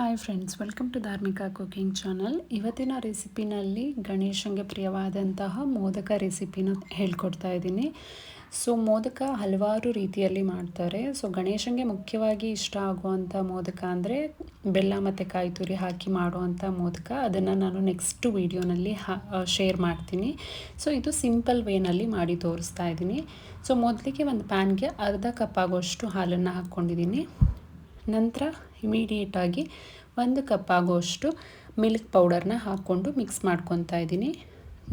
Hi friends welcome to Dharmika cooking channel ಇವತ್ತಿನ ರೆಸಿಪಿನಲ್ಲಿ ಗಣೇಶನಿಗೆ ಪ್ರಿಯವಾದಂತಹ ಮೋದಕ ರೆಸಿಪಿನ ಹೇಳ್ಕೊಡ್ತಾ ಇದ್ದೀನಿ. ಸೊ ಮೋದಕ ಹಲವಾರು ರೀತಿಯಲ್ಲಿ ಮಾಡ್ತಾರೆ. ಸೊ ಗಣೇಶನಿಗೆ ಮುಖ್ಯವಾಗಿ ಇಷ್ಟ ಆಗುವಂಥ ಮೋದಕ ಅಂದರೆ ಬೆಲ್ಲ ಮತ್ತು ಕಾಯಿ ತುರಿ ಹಾಕಿ ಮಾಡುವಂಥ ಮೋದಕ. ಅದನ್ನು ನಾನು ನೆಕ್ಸ್ಟ್ ವೀಡಿಯೋನಲ್ಲಿ ಹಾ ಶೇರ್ ಮಾಡ್ತೀನಿ. ಸೊ ಇದು ಸಿಂಪಲ್ ವೇನಲ್ಲಿ ಮಾಡಿ ತೋರಿಸ್ತಾ ಇದ್ದೀನಿ. ಸೊ ಮೊದಲಿಗೆ ಒಂದು ಪ್ಯಾನ್ಗೆ ಅರ್ಧ ಕಪ್ ಆಗುವಷ್ಟು ಹಾಲನ್ನು ಹಾಕ್ಕೊಂಡಿದ್ದೀನಿ. ನಂತರ ಇಮಿಡಿಯೇಟಾಗಿ ಒಂದು ಕಪ್ ಆಗೋಷ್ಟು ಮಿಲ್ಕ್ ಪೌಡರ್ನ ಹಾಕ್ಕೊಂಡು ಮಿಕ್ಸ್ ಮಾಡ್ಕೊತಾ ಇದ್ದೀನಿ.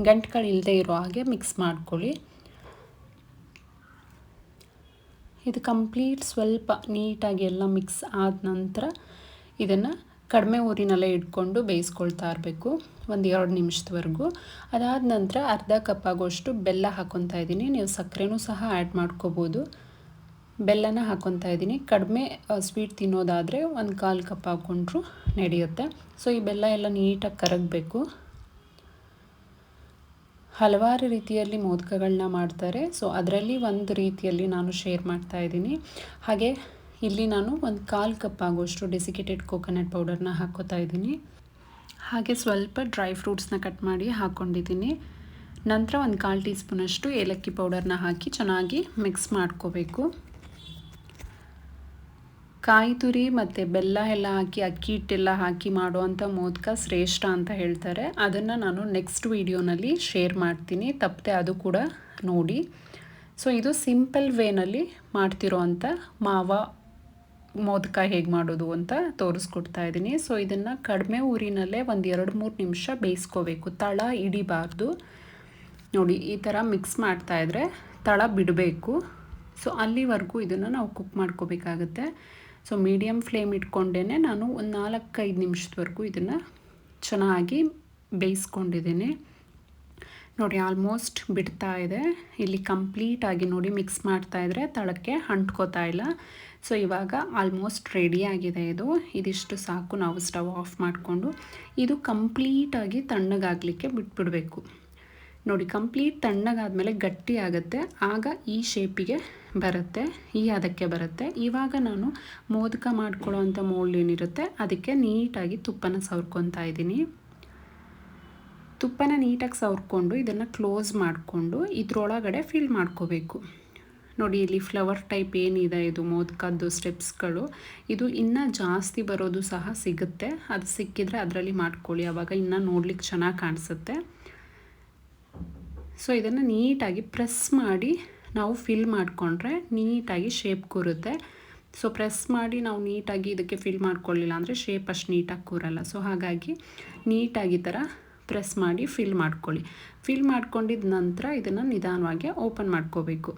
ಗಂಟುಗಳು ಇಲ್ಲದೆ ಇರೋ ಹಾಗೆ ಮಿಕ್ಸ್ ಮಾಡ್ಕೊಳ್ಳಿ. ಇದು ಕಂಪ್ಲೀಟ್ ಸ್ವಲ್ಪ ನೀಟಾಗಿ ಎಲ್ಲ ಮಿಕ್ಸ್ ಆದ ನಂತರ ಇದನ್ನು ಕಡಿಮೆ ಊರಿನಲ್ಲೇ ಇಟ್ಕೊಂಡು ಬೇಯಿಸ್ಕೊಳ್ತಾ ಇರಬೇಕು. ಒಂದು ಎರಡು ನಿಮಿಷದವರೆಗೂ. ಅದಾದ ನಂತರ ಅರ್ಧ ಕಪ್ ಆಗೋಷ್ಟು ಬೆಲ್ಲ ಹಾಕ್ಕೊತಾ ಇದ್ದೀನಿ. ನೀವು ಸಕ್ಕರೆನೂ ಸಹ ಆ್ಯಡ್ ಮಾಡ್ಕೋಬೋದು. ಬೆಲ್ಲನ ಹಾಕ್ಕೊತಾ ಇದ್ದೀನಿ. ಕಡಿಮೆ ಸ್ವೀಟ್ ತಿನ್ನೋದಾದರೆ ಒಂದು ಕಾಲು ಕಪ್ ಹಾಕ್ಕೊಂಡ್ರು ನಡೆಯುತ್ತೆ. ಸೊ ಈ ಬೆಲ್ಲ ಎಲ್ಲ ನೀಟಾಗಿ ಕರಗಬೇಕು. ಹಲವಾರು ರೀತಿಯಲ್ಲಿ ಮೋದಕಗಳನ್ನ ಮಾಡ್ತಾರೆ. ಸೊ ಅದರಲ್ಲಿ ಒಂದು ರೀತಿಯಲ್ಲಿ ನಾನು ಶೇರ್ ಮಾಡ್ತಾ ಇದ್ದೀನಿ. ಹಾಗೆ ಇಲ್ಲಿ ನಾನು ಒಂದು ಕಾಲು ಕಪ್ ಆಗೋಷ್ಟು ಡೆಸಿಕೇಟೆಡ್ ಕೋಕೋನಟ್ ಪೌಡರ್ನ ಹಾಕ್ಕೋತಾ ಇದ್ದೀನಿ. ಹಾಗೆ ಸ್ವಲ್ಪ ಡ್ರೈ ಫ್ರೂಟ್ಸ್ನ ಕಟ್ ಮಾಡಿ ಹಾಕ್ಕೊಂಡಿದ್ದೀನಿ ನಂತರ ಒಂದು ಕಾಲು ಟೀ ಸ್ಪೂನಷ್ಟು ಏಲಕ್ಕಿ ಪೌಡರ್ನ ಹಾಕಿ ಚೆನ್ನಾಗಿ ಮಿಕ್ಸ್ ಮಾಡ್ಕೋಬೇಕು. ಕಾಯಿ ತುರಿ ಮತ್ತು ಬೆಲ್ಲ ಎಲ್ಲ ಹಾಕಿ, ಅಕ್ಕಿ ಹಿಟ್ಟೆಲ್ಲ ಹಾಕಿ ಮಾಡುವಂಥ ಮೋದಕ ಶ್ರೇಷ್ಠ ಅಂತ ಹೇಳ್ತಾರೆ. ಅದನ್ನು ನಾನು ನೆಕ್ಸ್ಟ್ ವೀಡಿಯೋನಲ್ಲಿ ಶೇರ್ ಮಾಡ್ತೀನಿ. ತಪ್ಪದೆ ಅದು ಕೂಡ ನೋಡಿ. ಸೊ ಇದು ಸಿಂಪಲ್ ವೇನಲ್ಲಿ ಮಾಡ್ತಿರೋ ಅಂಥ ಮಾವ ಮೋದಕ ಹೇಗೆ ಮಾಡೋದು ಅಂತ ತೋರಿಸ್ಕೊಡ್ತಾ ಇದ್ದೀನಿ. ಸೊ ಇದನ್ನು ಕಡಿಮೆ ಊರಿನಲ್ಲೇ ಒಂದು ಎರಡು ಮೂರು ನಿಮಿಷ ಬೇಯಿಸ್ಕೋಬೇಕು. ತಳ ಹಿಡಿಬಾರ್ದು. ನೋಡಿ, ಈ ಥರ ಮಿಕ್ಸ್ ಮಾಡ್ತಾಯಿದ್ರೆ ತಳ ಬಿಡಬೇಕು. ಸೊ ಅಲ್ಲಿವರೆಗೂ ಇದನ್ನು ನಾವು ಕುಕ್ ಮಾಡ್ಕೋಬೇಕಾಗತ್ತೆ. ಸೊ ಮೀಡಿಯಮ್ ಫ್ಲೇಮ್ ಇಟ್ಕೊಂಡೇ ನಾನು ಒಂದು ನಾಲ್ಕೈದು ನಿಮಿಷದವರೆಗೂ ಇದನ್ನು ಚೆನ್ನಾಗಿ ಬೇಯಿಸ್ಕೊಂಡಿದ್ದೀನಿ. ನೋಡಿ ಆಲ್ಮೋಸ್ಟ್ ಬಿಡ್ತಾ ಇದೆ. ಇಲ್ಲಿ ಕಂಪ್ಲೀಟಾಗಿ ನೋಡಿ ಮಿಕ್ಸ್ ಮಾಡ್ತಾ ಇದ್ರೆ ತಳಕ್ಕೆ ಅಂಟ್ಕೋತಾ ಇಲ್ಲ. ಸೊ ಇವಾಗ ಆಲ್ಮೋಸ್ಟ್ ರೆಡಿಯಾಗಿದೆ ಇದು. ಇದಿಷ್ಟು ಸಾಕು ನಾವು ಸ್ಟವ್ ಆಫ್ ಮಾಡಿಕೊಂಡು. ಇದು ಕಂಪ್ಲೀಟಾಗಿ ತಣ್ಣಗಾಗಲಿಕ್ಕೆ ಬಿಟ್ಬಿಡಬೇಕು. ನೋಡಿ ಕಂಪ್ಲೀಟ್ ತಣ್ಣಗಾದ್ಮೇಲೆ ಗಟ್ಟಿ ಆಗುತ್ತೆ. ಆಗ ಈ ಶೇಪಿಗೆ ಬರುತ್ತೆ, ಈ ಅದಕ್ಕೆ ಬರುತ್ತೆ. ಇವಾಗ ನಾನು ಮೋದಕ ಮಾಡ್ಕೊಳ್ಳೋವಂಥ ಮೋಲ್ಡ್ ಏನಿರುತ್ತೆ, ಅದಕ್ಕೆ ನೀಟಾಗಿ ತುಪ್ಪನ ಸವರ್ಕೊತಾ ಇದ್ದೀನಿ. ತುಪ್ಪನ ನೀಟಾಗಿ ಸವರ್ಕೊಂಡು ಇದನ್ನು ಕ್ಲೋಸ್ ಮಾಡಿಕೊಂಡು ಇದರೊಳಗಡೆ ಫಿಲ್ ಮಾಡ್ಕೋಬೇಕು. ನೋಡಿ, ಇಲ್ಲಿ ಫ್ಲವರ್ ಟೈಪ್ ಏನಿದೆ, ಇದು ಮೋದಕದ್ದು ಸ್ಟೆಪ್ಸ್ಗಳು ಇದು ಇನ್ನೂ ಜಾಸ್ತಿ ಬರೋದು ಸಹ ಸಿಗುತ್ತೆ. ಅದು ಸಿಕ್ಕಿದರೆ ಅದರಲ್ಲಿ ಮಾಡ್ಕೊಳ್ಳಿ ಆವಾಗ ಇನ್ನೂ ನೋಡ್ಲಿಕ್ಕೆ ಚೆನ್ನಾಗಿ ಕಾಣಿಸುತ್ತೆ. ಸೊ ಇದನ್ನು ನೀಟಾಗಿ ಪ್ರೆಸ್ ಮಾಡಿ ನಾವು ಫಿಲ್ ಮಾಡಿಕೊಂಡ್ರೆ ನೀಟಾಗಿ ಶೇಪ್ ಕೂರುತ್ತೆ. ಸೊ ಪ್ರೆಸ್ ಮಾಡಿ ನಾವು ನೀಟಾಗಿ ಇದಕ್ಕೆ ಫಿಲ್ ಮಾಡ್ಕೊಳ್ಳಿಲ್ಲ ಅಂದರೆ ಶೇಪ್ ಅಷ್ಟು ನೀಟಾಗಿ ಕೂರಲ್ಲ. ಸೊ ಹಾಗಾಗಿ ನೀಟಾಗಿ ಥರ ಪ್ರೆಸ್ ಮಾಡಿ ಫಿಲ್ ಮಾಡ್ಕೊಳ್ಳಿ. ಫಿಲ್ ಮಾಡ್ಕೊಂಡಿದ್ದ ನಂತರ ಇದನ್ನು ನಿಧಾನವಾಗಿ ಓಪನ್ ಮಾಡ್ಕೋಬೇಕು.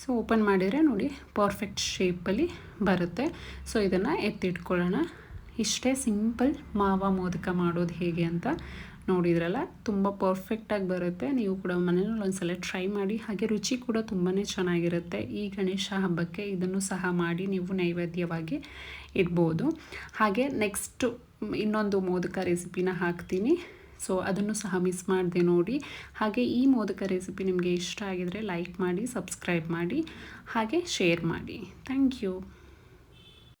ಸೊ ಓಪನ್ ಮಾಡಿದರೆ ನೋಡಿ ಪರ್ಫೆಕ್ಟ್ ಶೇಪಲ್ಲಿ ಬರುತ್ತೆ. ಸೊ ಇದನ್ನು ಎತ್ತಿಟ್ಕೊಳ್ಳೋಣ. ಇಷ್ಟೇ ಸಿಂಪಲ್ ಮಾವ ಮೋದಕ ಮಾಡೋದು ಹೇಗೆ ಅಂತ. ನೋಡಿದ್ರಲ್ಲ, ತುಂಬ ಪರ್ಫೆಕ್ಟಾಗಿ ಬರುತ್ತೆ. ನೀವು ಕೂಡ ಮನೆಯಲ್ಲಿ ಒಂದ್ಸಲ ಟ್ರೈ ಮಾಡಿ, ಹಾಗೆ ರುಚಿ ಕೂಡ ತುಂಬಾ ಚೆನ್ನಾಗಿರುತ್ತೆ. ಈ ಗಣೇಶ ಹಬ್ಬಕ್ಕೆ ಇದನ್ನು ಸಹ ಮಾಡಿ ನೀವು ನೈವೇದ್ಯವಾಗಿ ಇಡ್ಬೋದು. ಹಾಗೆ ನೆಕ್ಸ್ಟು ಇನ್ನೊಂದು ಮೋದಕ ರೆಸಿಪಿನ ಹಾಕ್ತೀನಿ. ಸೊ ಅದನ್ನು ಸಹ ಮಿಸ್ ಮಾಡಿದೆ ನೋಡಿ. ಹಾಗೆ ಈ ಮೋದಕ ರೆಸಿಪಿ ನಿಮಗೆ ಇಷ್ಟ ಆಗಿದರೆ ಲೈಕ್ ಮಾಡಿ ಸಬ್ಸ್ಕ್ರೈಬ್ ಮಾಡಿ, ಹಾಗೆ ಶೇರ್ ಮಾಡಿ. Thank you